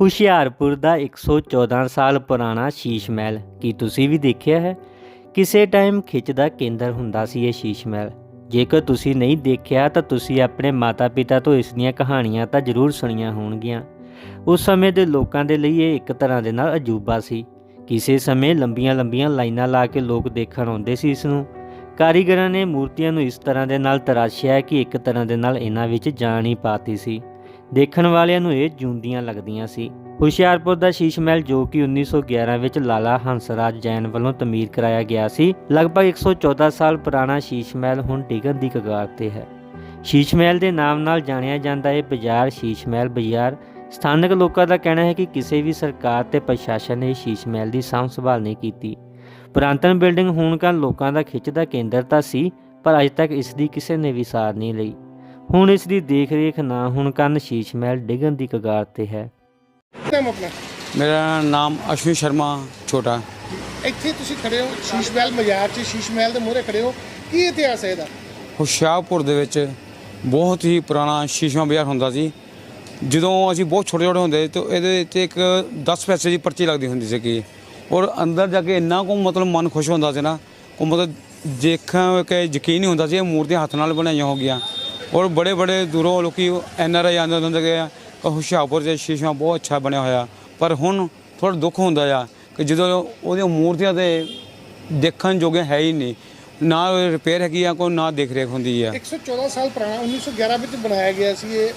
ਹੁਸ਼ਿਆਰਪੁਰ ਦਾ 114 ਸਾਲ ਪੁਰਾਣਾ ਸ਼ੀਸ਼ ਮਹਿਲ। ਕੀ ਤੁਸੀਂ ਵੀ ਦੇਖਿਆ ਹੈ? ਕਿਸੇ ਟਾਈਮ ਖਿੱਚ ਦਾ ਕੇਂਦਰ ਹੁੰਦਾ ਸੀ ਇਹ ਸ਼ੀਸ਼ ਮਹਿਲ। ਜੇਕਰ ਤੁਸੀਂ ਨਹੀਂ ਦੇਖਿਆ, ਤਾਂ ਤੁਸੀਂ ਆਪਣੇ ਮਾਤਾ-ਪਿਤਾ ਤੋਂ ਇਸ ਦੀਆਂ ਕਹਾਣੀਆਂ ਤਾਂ ਜ਼ਰੂਰ ਸੁਣੀਆਂ ਹੋਣਗੀਆਂ। ਉਸ ਸਮੇਂ ਦੇ ਲੋਕਾਂ ਦੇ ਲਈ ਇਹ ਇੱਕ ਤਰ੍ਹਾਂ ਦੇ ਨਾਲ ਅਜੂਬਾ ਸੀ। ਕਿਸੇ ਸਮੇਂ ਲੰਬੀਆਂ-ਲੰਬੀਆਂ ਲਾਈਨਾਂ ਲਾ ਕੇ ਲੋਕ ਦੇਖਣ ਆਉਂਦੇ ਸੀ ਇਸ ਨੂੰ। ਕਾਰੀਗਰਾਂ ਨੇ ਮੂਰਤੀਆਂ ਨੂੰ ਇਸ ਤਰ੍ਹਾਂ ਦੇ ਨਾਲ ਤਰਾਸ਼ਿਆ ਕਿ ਇੱਕ ਤਰ੍ਹਾਂ ਦੇ ਨਾਲ ਇਹਨਾਂ ਵਿੱਚ ਜਾਨ ਹੀ ਪਾਤੀ ਸੀ। ਦੇਖਣ ਵਾਲਿਆਂ ਨੂੰ ਇਹ ਜੂੰਦੀਆਂ ਲੱਗਦੀਆਂ ਸੀ। ਹੁਸ਼ਿਆਰਪੁਰ ਦਾ ਸ਼ੀਸ਼ ਮਹਿਲ, ਜੋ ਕਿ 1911 ਵਿੱਚ ਲਾਲਾ ਹੰਸਰਾਜ ਜੈਨ ਵੱਲੋਂ ਤਮੀਰ ਕਰਾਇਆ ਗਿਆ ਸੀ, ਲਗਭਗ 114 ਸਾਲ ਪੁਰਾਣਾ ਸ਼ੀਸ਼ ਮਹਿਲ ਹੁਣ ਡਿੱਗਣ ਦੀ ਕਗਾਰ ਤੇ ਹੈ। ਸ਼ੀਸ਼ ਮਹਿਲ ਦੇ ਨਾਮ ਨਾਲ ਜਾਣਿਆ ਜਾਂਦਾ ਇਹ ਬਾਜ਼ਾਰ, ਸ਼ੀਸ਼ ਮਹਿਲ ਬਾਜ਼ਾਰ। ਸਥਾਨਕ ਲੋਕਾਂ ਦਾ ਕਹਿਣਾ ਹੈ ਕਿ ਕਿਸੇ ਵੀ ਸਰਕਾਰ ਤੇ ਪ੍ਰਸ਼ਾਸਨ ਨੇ ਸ਼ੀਸ਼ ਮਹਿਲ ਦੀ ਸਾਂਭ ਸੰਭਾਲ ਨਹੀਂ ਕੀਤੀ। ਪੁਰਾਤਨ ਬਿਲਡਿੰਗ ਹੋਣ ਕਾਰਨ ਲੋਕਾਂ ਦਾ ਖਿੱਚ ਦਾ ਕੇਂਦਰ ਤਾਂ ਸੀ, ਪਰ ਅਜੇ ਤੱਕ ਇਸ ਦੀ ਕਿਸੇ ਨੇ ਵੀ ਸਾਰ ਨਹੀਂ ਲਈ। ਹੁਣ ਇਸ ਦੀ ਦੇਖ-ਰੇਖ ਨਾ ਹੋਣ ਕਾਰਨ ਸ਼ੀਸ਼ ਮਹਿਲ ਡਿੱਗਣ ਦੀ ਕਗਾਰ ਤੇ ਹੈ। ਨਾਮ ਆਪਣਾ? ਮੇਰਾ ਨਾਮ ਅਸ਼ਵਨੀ ਸ਼ਰਮਾ ਛੋਟਾ। ਇੱਥੇ ਤੁਸੀਂ ਖੜੇ ਹੋ ਸ਼ੀਸ਼ ਮਹਿਲ ਮਜ਼ਾਰ 'ਚ ਸ਼ੀਸ਼ ਮਹਿਲ ਦੇ ਮੂਹਰੇ ਖੜੇ ਹੋ। ਕੀ ਇਤਿਹਾਸ ਹੈ ਇਹਦਾ? ਹੁਸ਼ਿਆਰਪੁਰ ਦੇ ਵਿੱਚ ਬਹੁਤ ਹੀ ਪੁਰਾਣਾ ਸ਼ੀਸ਼ਮਾ ਬਾਜ਼ਾਰ ਹੁੰਦਾ ਸੀ। ਜਦੋਂ ਅਸੀਂ ਬਹੁਤ ਛੋਟੇ ਛੋਟੇ ਹੁੰਦੇ ਤਾਂ ਇਹਦੇ ਉੱਤੇ ਇੱਕ 10 ਪੈਸੇ ਦੀ ਪਰਚੀ ਲੱਗਦੀ ਹੁੰਦੀ ਸੀ ਕਿ ਔਰ ਅੰਦਰ ਜਾ ਕੇ ਇੰਨਾ ਕੋ ਮਤਲਬ ਮਨ ਖੁਸ਼ ਹੁੰਦਾ ਸੀ ਨਾ ਕੋ ਮਤਲਬ ਦੇਖਣ ਕੇ ਯਕੀਨ ਨਹੀਂ ਹੁੰਦਾ ਸੀ ਇਹ ਮੂਰਤੀਆਂ ਹੱਥ ਨਾਲ ਬਣਾਈਆਂ ਹੋ ਗਈਆਂ। ਔਰ ਬੜੇ ਬੜੇ ਦੂਰੋਂ ਲੋਕੀ ਐਨ ਆਰ ਆਈ ਆਉਂਦੇ ਹੁੰਦੇ ਕਿ ਕਿ ਹੁਸ਼ਿਆਰਪੁਰ ਦੇ ਸ਼ੀਸ਼ਮਾ ਬਹੁਤ ਅੱਛਾ ਬਣਿਆ ਹੋਇਆ। ਪਰ ਹੁਣ ਥੋੜਾ ਦੁੱਖ ਹੁੰਦਾ ਆ ਕਿ ਜਦੋਂ ਉਹਦੀਆਂ ਮੂਰਤੀਆਂ ਤੇ ਦੇਖਣ ਜੋਗੇ ਹੈ ਹੀ ਨਹੀਂ। ਨਾ ਰਿਪੇਅਰ ਹੈਗੀ ਆ ਕੋਈ ਨਾ ਦੇਖ ਰੇਖ ਹੁੰਦੀ ਆ। 114 ਸਾਲ ਪੁਰਾਣਾ 1911 ਵਿੱਚ ਬਣਾਇਆ ਗਿਆ ਸੀ ਇਹ।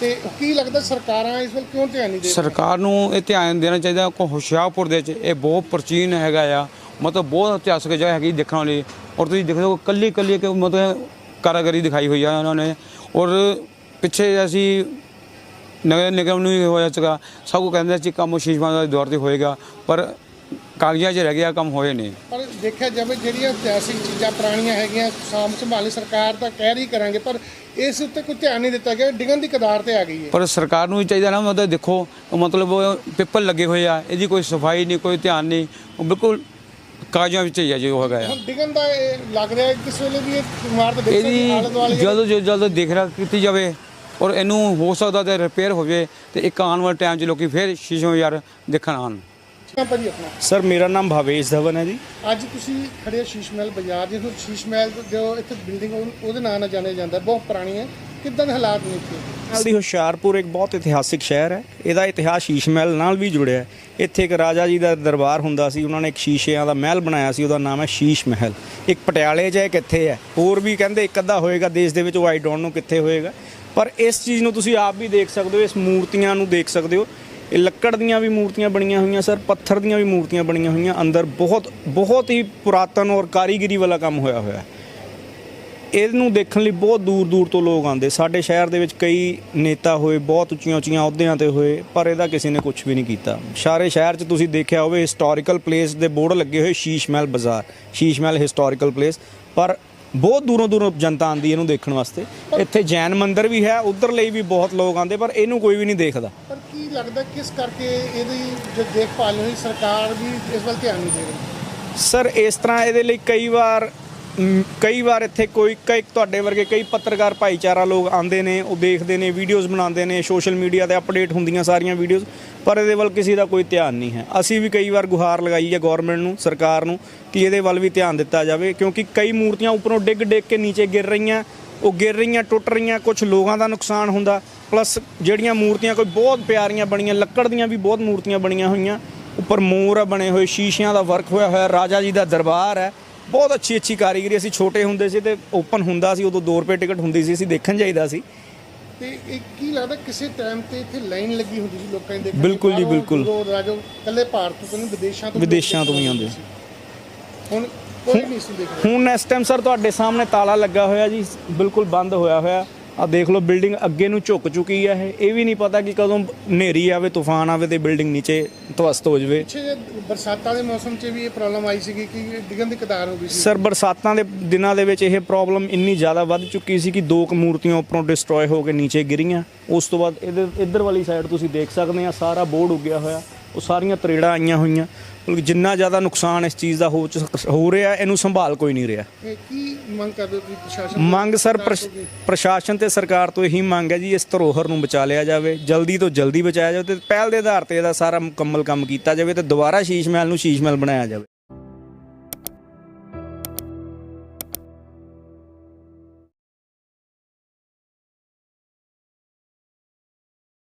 ਤੇ ਕੀ ਲੱਗਦਾ ਸਰਕਾਰਾਂ ਇਸ ਵੱਲ ਕਿਉਂ ਧਿਆਨ ਨਹੀਂ ਦੇ? ਸਰਕਾਰ ਨੂੰ ਇਹ ਧਿਆਨ ਦੇਣਾ ਚਾਹੀਦਾ ਕੋ ਹੁਸ਼ਿਆਰਪੁਰ ਦੇ ਵਿੱਚ ਇਹ ਬਹੁਤ ਪ੍ਰਾਚੀਨ ਹੈਗਾ ਆ। ਮਤਲਬ ਬਹੁਤ ਇਤਿਹਾਸਕ ਜਗ੍ਹਾ ਹੈਗੀ ਦੇਖਣ ਵਾਲੀ। ਔਰ ਤੁਸੀਂ ਦੇਖਦੇ ਹੋ ਕੱਲੀ ਕੱਲੀ ਕਿ ਮਤਲਬ ਕਾਰਾਗਰੀ ਦਿਖਾਈ ਹੋਈ ਆ ਉਹਨਾਂ ਨੇ। ਔਰ ਪਿੱਛੇ ਅਸੀਂ ਨਗਰ ਨਿਗਮ ਨੂੰ ਹੋਇਆ ਸੀਗਾ। ਸਭ ਕੋ ਕਹਿੰਦੇ ਸੀ ਕੰਮ ਸ਼ੀਸ਼ਮਾਂ ਦਾ ਦੌਰ ਤੇ ਹੋਏਗਾ ਪਰ ਕਾਗਜ਼ਾਂ 'ਚ ਰਹਿ ਗਿਆ ਕੰਮ ਹੋਏ ਨਹੀਂ। ਪਰ ਦੇਖਿਆ ਜਾਵੇ ਜਿਹੜੀਆਂ ਇਤਿਹਾਸਿਕ ਚੀਜ਼ਾਂ ਪੁਰਾਣੀਆਂ ਹੈਗੀਆਂ ਸਾਂਭ ਸੰਭਾਲੀ ਸਰਕਾਰ ਤਾਂ ਕਹਿ ਰਹੀ ਕਰਾਂਗੇ ਪਰ ਇਸ ਉੱਤੇ ਕੋਈ ਧਿਆਨ ਨਹੀਂ ਦਿੱਤਾ ਗਿਆ ਡਿਗਣ ਦੀ ਕਦਾਰ ਤੇ ਆ ਗਈ ਹੈ। ਪਰ ਸਰਕਾਰ ਨੂੰ ਵੀ ਚਾਹੀਦਾ ਨਾ ਮਤਲਬ ਦੇਖੋ ਮਤਲਬ ਪਿੱਪਲ ਲੱਗੇ ਹੋਏ ਆ ਇਹਦੀ ਕੋਈ ਸਫ਼ਾਈ ਨਹੀਂ ਕੋਈ ਧਿਆਨ ਨਹੀਂ। ਬਿਲਕੁਲ ਕਾਗਜ਼ਾਂ ਵਿੱਚ ਹੀ ਆ ਜੋ ਹੈਗਾ ਆ। ਹੁਣ ਡਿਗਣ ਦਾ ਇਹ ਲੱਗ ਰਿਹਾ ਹੈ ਕਿਸ ਵੇਲੇ ਵੀ ਇਹ ਇਮਾਰਤ ਦੇਖ ਸਕਦੀ ਆਲੇ ਦੁਆਲੇ ਇਹਦੀ ਜਲਦ ਤੋਂ ਜਲਦ ਦੇਖ ਰੇਖ ਕੀਤੀ ਜਾਵੇ ਔਰ ਇਹਨੂੰ ਹੋ ਸਕਦਾ ਤੇ ਰਿਪੇਅਰ ਹੋਵੇ ਤੇ ਇੱਕ ਆਉਣ ਵਾਲੇ ਟਾਈਮ 'ਚ ਲੋਕੀ ਫਿਰ ਸ਼ੀਸ਼ੋ ਯਾਰ ਦੇਖਣ ਆਉਣ। ਜਿਹੜਾ ਭਾਜੀ ਆਪਣਾ? ਸਰ ਮੇਰਾ ਨਾਮ ਭਾਵੇਸ਼ ਧਵਨ ਹੈ ਜੀ। ਅੱਜ ਤੁਸੀਂ ਖੜੇ ਹੋ ਸ਼ੀਸ਼ ਮਹਿਲ ਬਾਜ਼ਾਰ ਜਿਹਨੂੰ ਸ਼ੀਸ਼ ਮਹਿਲ ਜੋ ਇੱਥੇ ਬਿਲਡਿੰਗ ਉਹਦੇ ਨਾਂ ਨਾਲ ਜਾਣਿਆ ਜਾਂਦਾ ਹੈ, ਬਹੁਤ ਪੁਰਾਣੀ ਹੈ। ਕਿੱਦਾਂ ਦੇ ਹਾਲਾਤ ਨੇ ਇੱਥੇ? ਨਾਲ ਦੀ ਹੁਸ਼ਿਆਰਪੁਰ ਇੱਕ ਬਹੁਤ ਇਤਿਹਾਸਿਕ ਸ਼ਹਿਰ ਹੈ। ਇਹਦਾ ਇਤਿਹਾਸ ਸ਼ੀਸ਼ ਮਹਿਲ ਨਾਲ ਵੀ ਜੁੜਿਆ ਹੈ। ਇੱਥੇ ਇੱਕ ਰਾਜਾ ਜੀ ਦਾ ਦਰਬਾਰ ਹੁੰਦਾ ਸੀ, ਉਹਨਾਂ ਨੇ ਇੱਕ ਸ਼ੀਸ਼ਿਆਂ ਦਾ ਮਹਿਲ ਬਣਾਇਆ ਸੀ, ਉਹਦਾ ਨਾਮ ਹੈ ਸ਼ੀਸ਼ ਮਹਿਲ। ਇੱਕ ਪਟਿਆਲੇ 'ਚ ਹੈ ਇੱਕ ਇੱਥੇ ਹੈ। ਹੋਰ ਵੀ ਕਹਿੰਦੇ ਇੱਕ ਅੱਧਾ ਹੋਏਗਾ, ਦੇਸ਼ ਦੇ ਵਿੱਚ ਉਹ ਆਈ ਡੋਂਟ ਨੋ ਕਿੱਥੇ ਹੋਏਗਾ। ਪਰ ਇਸ ਚੀਜ਼ ਨੂੰ ਤੁਸੀਂ ਆਪ ਵੀ ਦੇਖ ਸਕਦੇ ਹੋ, ਇਸ ਮੂਰਤੀਆਂ ਨੂੰ ਦੇਖ ਸਕਦੇ ਹੋ। ਇਹ ਲੱਕੜ ਦੀਆਂ ਵੀ ਮੂਰਤੀਆਂ ਬਣੀਆਂ ਹੋਈਆਂ, ਸਰ, ਪੱਥਰ ਦੀਆਂ ਵੀ ਮੂਰਤੀਆਂ ਬਣੀਆਂ ਹੋਈਆਂ। ਅੰਦਰ ਬਹੁਤ ਬਹੁਤ ਹੀ ਪੁਰਾਤਨ ਔਰ ਕਾਰੀਗਰੀ ਵਾਲਾ ਕੰਮ ਹੋਇਆ ਹੋਇਆ ਹੈ। ਇਹਨੂੰ ਦੇਖਣ ਲਈ ਬਹੁਤ ਦੂਰ ਦੂਰ ਤੋਂ ਲੋਕ ਆਉਂਦੇ। ਸਾਡੇ ਸ਼ਹਿਰ ਦੇ ਵਿੱਚ ਕਈ ਨੇਤਾ ਹੋਏ ਬਹੁਤ ਉੱਚੀਆਂ ਉੱਚੀਆਂ ਅਹੁਦਿਆਂ ਤੇ ਹੋਏ ਪਰ ਇਹਦਾ ਕਿਸੇ ਨੇ ਕੁਝ ਵੀ ਨਹੀਂ ਕੀਤਾ। ਸਾਰੇ ਸ਼ਹਿਰ 'ਚ ਤੁਸੀਂ ਦੇਖਿਆ ਹੋਵੇ ਹਿਸਟੋਰੀਕਲ ਪਲੇਸ ਦੇ ਬੋਰਡ ਲੱਗੇ ਹੋਏ ਸ਼ੀਸ਼ ਮਹਿਲ ਬਾਜ਼ਾਰ ਸ਼ੀਸ਼ ਮਹਿਲ ਹਿਸਟੋਰੀਕਲ ਪਲੇਸ ਪਰ ਬਹੁਤ ਦੂਰੋਂ ਦੂਰੋਂ ਜਨਤਾ ਆਉਂਦੀ ਇਹਨੂੰ ਦੇਖਣ ਵਾਸਤੇ। ਇੱਥੇ ਜੈਨ ਮੰਦਿਰ ਵੀ ਹੈ ਉਧਰ ਲਈ ਵੀ ਬਹੁਤ ਲੋਕ ਆਉਂਦੇ ਪਰ ਇਹਨੂੰ ਕੋਈ ਵੀ ਨਹੀਂ ਦੇਖਦਾ। ਪਰ ਕੀ ਲੱਗਦਾ ਕਿਸ ਕਰਕੇ ਇਹਦੀ ਜੋ ਦੇਖਭਾਲ ਨਹੀਂ ਹੋਈ ਸਰਕਾਰ ਵੀ ਇਸ ਵੱਲ ਧਿਆਨ ਨਹੀਂ ਦੇ ਰਹੀ? ਸਰ ਇਸ ਤਰ੍ਹਾਂ ਇਹਦੇ ਲਈ ਕਈ ਵਾਰ ਕਈ ਵਾਰ ਇੱਥੇ ਕੋਈ ਕਈ ਤੁਹਾਡੇ ਵਰਗੇ ਕਈ ਪੱਤਰਕਾਰ ਭਾਈਚਾਰਾ ਲੋਕ ਆਉਂਦੇ ਨੇ, ਉਹ ਦੇਖਦੇ ਨੇ ਵੀਡੀਓਜ਼ ਬਣਾਉਂਦੇ ਨੇ ਸੋਸ਼ਲ ਮੀਡੀਆ ਤੇ ਅਪਡੇਟ ਹੁੰਦੀਆਂ ਸਾਰੀਆਂ ਵੀਡੀਓਜ਼ ਪਰ ਇਹਦੇ ਵੱਲ ਕਿਸੇ ਦਾ ਕੋਈ ਧਿਆਨ ਨਹੀਂ ਹੈ। ਅਸੀਂ ਵੀ ਕਈ ਵਾਰ ਗੁਹਾਰ ਲਗਾਈ ਹੈ ਗਵਰਨਮੈਂਟ ਨੂੰ, ਸਰਕਾਰ ਨੂੰ, ਕਿ ਇਹਦੇ ਵੱਲ ਵੀ ਧਿਆਨ ਦਿੱਤਾ ਜਾਵੇ, ਕਿਉਂਕਿ ਕਈ ਮੂਰਤੀਆਂ ਉੱਪਰੋਂ ਡਿੱਗ ਡਿੱਗ ਕੇ ਨੀਚੇ ਗਿਰ ਰਹੀਆਂ, ਉਹ ਗਿਰ ਰਹੀਆਂ, ਟੁੱਟ ਰਹੀਆਂ ਕੁਝ ਲੋਕਾਂ ਦਾ ਨੁਕਸਾਨ ਹੁੰਦਾ ਪਲੱਸ ਜਿਹੜੀਆਂ ਮੂਰਤੀਆਂ ਕੋਈ ਬਹੁਤ ਪਿਆਰੀਆਂ ਬਣੀਆਂ, ਲੱਕੜ ਦੀਆਂ ਵੀ ਬਹੁਤ ਮੂਰਤੀਆਂ ਬਣੀਆਂ ਹੋਈਆਂ, ਉੱਪਰ ਮੋਰ ਬਣੇ ਹੋਏ, ਸ਼ੀਸ਼ਿਆਂ ਦਾ ਵਰਕ ਹੋਇਆ ਹੋਇਆ, ਰਾਜਾ ਜੀ ਦਾ ਦਰਬਾਰ ਹੈ ਬਹੁਤ ਅੱਛੀ ਅੱਛੀ ਕਾਰੀਗਰੀ ਅਸੀਂ ਛੋਟੇ ਹੁੰਦੇ ਸੀ ਤੇ ਓਪਨ ਹੁੰਦਾ ਸੀ ਉਦੋਂ 2 ਰੁਪਏ ਟਿਕਟ ਹੁੰਦੀ ਸੀ ਅਸੀਂ ਦੇਖਣ ਜਾਈਦਾ ਸੀ ਤੇ ਇਹ ਕੀ ਲੱਗਦਾ ਕਿਸੇ ਟਾਈਮ ਤੇ ਇੱਥੇ ਲਾਈਨ ਲੱਗੀ ਹੁੰਦੀ ਸੀ ਲੋਕਾਂ ਦੀ ਦੇਖਣ ਦੀ। ਬਿਲਕੁਲ ਜੀ, ਬਿਲਕੁਲ। ਦੂਰੋਂ ਰਾਜੋ ਕੱਲੇ ਭਾਰਤ ਤੋਂ ਨਹੀਂ ਵਿਦੇਸ਼ਾਂ ਤੋਂ ਵੀ ਵਿਦੇਸ਼ਾਂ ਤੋਂ ਵੀ ਆਉਂਦੇ ਸੀ ਹੁਣ ਕੋਈ ਨਹੀਂ ਸੀ ਦੇਖ ਰਿਹਾ ਹੁਣ ਇਸ ਟਾਈਮ ਸਰ ਤੁਹਾਡੇ ਸਾਹਮਣੇ ਤਾਲਾ ਲੱਗਾ ਹੋਇਆ ਜੀ ਬਿਲਕੁਲ ਬੰਦ ਹੋਇਆ ਹੋਇਆ ਆ ਦੇਖ ਲਓ ਬਿਲਡਿੰਗ ਅੱਗੇ ਨੂੰ ਝੁੱਕ ਚੁੱਕੀ ਹੈ ਇਹ। ਇਹ ਵੀ ਨਹੀਂ ਪਤਾ ਕਿ ਕਦੋਂ ਹਨੇਰੀ ਆਵੇ ਤੂਫਾਨ ਆਵੇ ਤੇ ਬਿਲਡਿੰਗ ਨੀਚੇ ਧਵਸਤ ਹੋ ਜਾਵੇ। ਪਿੱਛੇ ਜੇ ਬਰਸਾਤਾਂ ਦੇ ਮੌਸਮ 'ਚ ਵੀ ਇਹ ਪ੍ਰੋਬਲਮ ਆਈ ਸੀਗੀ ਕਿ ਡਿੱਗਣ ਦੀ ਕਦਾਰ ਹੋ ਗਈ ਸੀ। ਸਰ ਬਰਸਾਤਾਂ ਦੇ ਦਿਨਾਂ ਦੇ ਵਿੱਚ ਇਹ ਪ੍ਰੋਬਲਮ ਇੰਨੀ ਜ਼ਿਆਦਾ ਵੱਧ ਚੁੱਕੀ ਸੀ ਕਿ ਦੋ ਕੁ ਮੂਰਤੀਆਂ ਉੱਪਰੋਂ ਡਿਸਟਰੋਏ ਹੋ ਕੇ ਨੀਚੇ ਗਿਰੀਆਂ। ਉਸ ਤੋਂ ਬਾਅਦ ਇਹਦੇ ਇੱਧਰ ਵਾਲੀ ਸਾਈਡ ਤੁਸੀਂ ਦੇਖ ਸਕਦੇ ਆ ਸਾਰਾ ਬੋਰਡ ਉੱਗਿਆ ਹੋਇਆ। ਉਹ ਸਾਰੀਆਂ ਤਰੇੜਾਂ ਆਈਆਂ ਹੋਈਆਂ। ਮਤਲਬ ਜਿੰਨਾ ਜ਼ਿਆਦਾ ਨੁਕਸਾਨ ਇਸ ਚੀਜ਼ ਦਾ ਹੋ ਚ- ਹੋ ਰਿਹਾ ਇਹਨੂੰ ਸੰਭਾਲ ਕੋਈ ਨਹੀਂ ਰਿਹਾ। ਇਹ ਕੀ ਮੰਗ ਕਰਦੇ ਹੋ ਤੁਸੀਂ ਪ੍ਰਸ਼ਾਸਨ ਮੰਗ ਸਰ ਪ੍ਰਸ਼- ਪ੍ਰਸ਼ਾਸਨ ਤੇ ਸਰਕਾਰ ਤੋਂ ਇਹੀ ਮੰਗ ਹੈ ਜੀ ਇਸ ਧਰੋਹਰ ਨੂੰ ਬਚਾ ਲਿਆ ਜਾਵੇ ਜਲਦੀ ਤੋਂ ਜਲਦੀ ਬਚਾਇਆ ਜਾਵੇ ਤੇ ਪਹਿਲ ਦੇ ਆਧਾਰ ਤੇ ਇਹਦਾ ਸਾਰਾ ਮੁਕੰਮਲ ਕੰਮ ਕੀਤਾ ਜਾਵੇ ਤੇ ਦੁਬਾਰਾ ਸ਼ੀਸ਼ ਮਹਿਲ ਨੂੰ ਸ਼ੀਸ਼ ਮਹਿਲ ਬਣਾਇਆ ਜਾਵੇ।